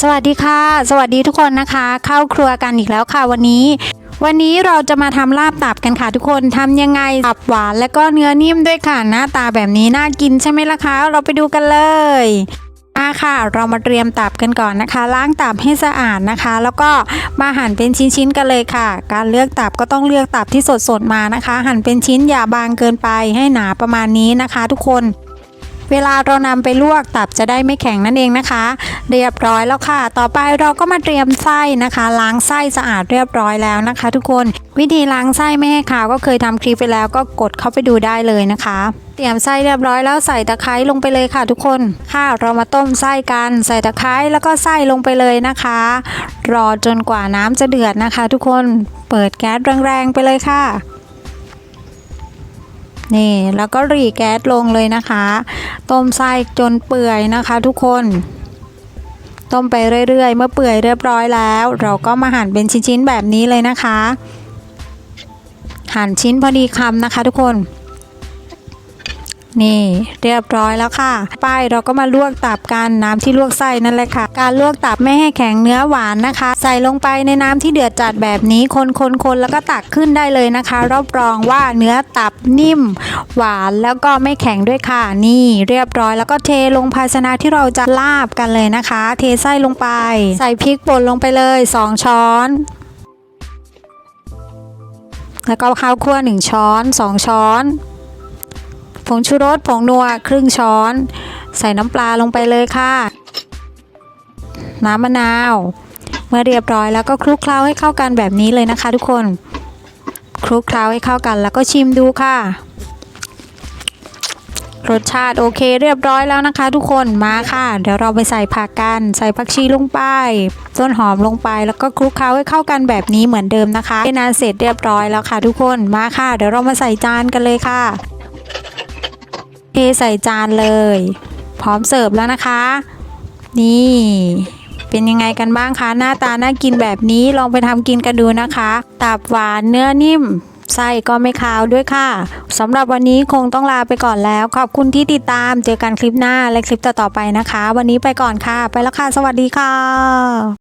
สวัสดีค่ะ สวัสดีทุกคนนะคะ เข้าครัวกันอีกแล้วค่ะวันนี้ วันนี้เราจะมาทำลาบตับกันค่ะทุกคนทำยังไงตับหวานและก็เนื้อนิ่มด้วยค่ะหน้าตาแบบนี้น่ากินใช่ไหมล่ะคะ เราไปดูกันเลยอะค่ะ เรามาเตรียมตับกันก่อนนะคะ ล้างตับให้สะอาดนะคะ แล้วก็มาหั่นเป็นชิ้นๆกันเลยค่ะ การเลือกตับก็ต้องเลือกตับที่สดๆมานะคะ หั่นเป็นชิ้นอย่าบางเกินไปให้หนาประมาณนี้นะคะ ทุกคน เวลาเรานำไปลวกตับจะได้ไม่แข็งนั่นเองนะคะ เรียบร้อยแล้วค่ะ ต่อไปเราก็มาเตรียมไส้นะคะ ล้างไส้สะอาดเรียบร้อยแล้วนะคะ ทุกคนวิธีล้างไส้ไม่ให้ขาวก็เคยทำคลิปไปแล้วก็กดเข้าไปดูได้เลยนะคะ เตรียมไส้เรียบร้อยแล้วใส่ตะไคร้ลงไปเลยค่ะทุกคนค่ะเรามาต้มไส้กัน ใส่ตะไคร้แล้วก็ไส้ลงไปเลยนะคะ รอจนกว่าน้ำจะเดือดนะคะ ทุกคนเปิดแก๊สแรงๆไปเลยค่ะ นี่แล้วก็รีแก๊สลงเลยนะคะ ต้มไส้จนเปื่อยนะคะทุกคน ต้มไปเรื่อยๆ เมื่อเปื่อยเรียบร้อยแล้ว เราก็มาหั่นเป็นชิ้นๆแบบนี้เลยนะคะ หั่นชิ้นพอดีคำนะคะทุกคน นี่เรียบร้อยแล้วค่ะ ป้ายเราก็มาลวกตับกันน้ำที่ลวกไส้นั่นแหละค่ะ การลวกตับไม่ให้แข็งเนื้อหวานนะคะ ใส่ลงไปในน้ำที่เดือดจัดแบบนี้คนคนคนแล้วก็ตักขึ้นได้เลยนะคะ รับรองว่าเนื้อตับนิ่ม หวานแล้วก็ไม่แข็งด้วยค่ะ นี่เรียบร้อยแล้วก็เทลงภาชนะที่เราจะลาบกันเลยนะคะ เทไส้ลงไป ใส่พริกป่นลงไปเลย 2 ช้อนแล้วก็ข้าวคั่ว1ช้อน 2 ช้อน ผงชูรสผงนัวครึ่งช้อน ใส่น้ำปลาลงไปเลยค่ะ น้ำมะนาว เมื่อเรียบร้อยแล้วก็คลุกเคล้าให้เข้ากันแบบนี้เลยนะคะ ทุกคน คลุกเคล้าให้เข้ากันแล้วก็ชิมดูค่ะ รสชาติโอเคเรียบร้อยแล้วนะคะ ทุกคนมาค่ะ เดี๋ยวเราไปใส่ผักกัน ใส่ผักชีลงไปต้นหอมลงไปแล้วก็คลุกเคล้าให้เข้ากันแบบนี้เหมือนเดิมนะคะนอันเสร็จเรียบร้อยแล้วค่ะ ทุกคนมาค่ะ เดี๋ยวเรามาใส่จานกันเลยค่ะ เทใส่จานเลย พร้อมเสิร์ฟแล้วนะคะ นี่เป็นยังไงกันบ้างคะ หน้าตาน่ากินแบบนี้ลองไปทำกินกันดูนะคะ ตับหวานเนื้อนิ่มไส้ก็ไม่คาวด้วยค่ะสำหรับวันนี้คงต้องลาไปก่อนแล้ว ขอบคุณที่ติดตามเจอกันคลิปหน้าและคลิปต่อๆไปนะคะ วันนี้ไปก่อนค่ะ ไปแล้วค่ะ สวัสดีค่ะ